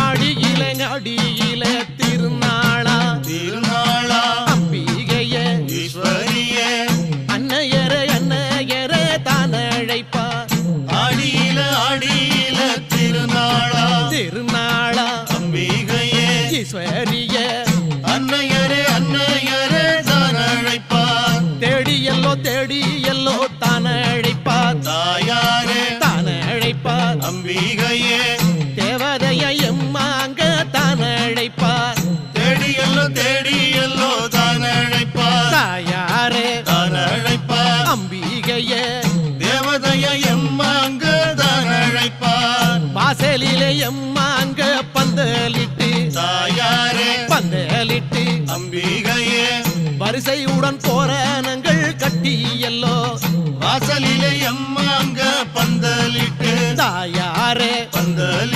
அடியில அடியில திருநாளா? திருநாளா? அம்பிகைய ஈஸ்வரிய? அன்னையர அன்னையர தான் அழைப்பா. அடியில அடியில திருநாளா? திருநாளா? அம்பிகையே? ஈஸ்வரிய. அன்னையரே அன்னையரே தான் அழைப்பார் தேடி எல்லோ தேடி எல்லோ தான் அழைப்பா. தாயாரே? தான் அழைப்பா. அம்பிகையே? தாயாரே தான் அழைப்பார் அம்பிகைய. தேவதைய எம்மாங்க தான் அழைப்பார் வாசலிலே எம்மாங்க பந்தலிட்டு தாயாரே பந்தலிட்டு. அம்பிகையே. வரிசையுடன் போரானங்கள் கட்டி எல்லோ. வாசலிலே எம்மாங்க பந்தலிட்டு தாயாரே பந்தலிட்டு அம்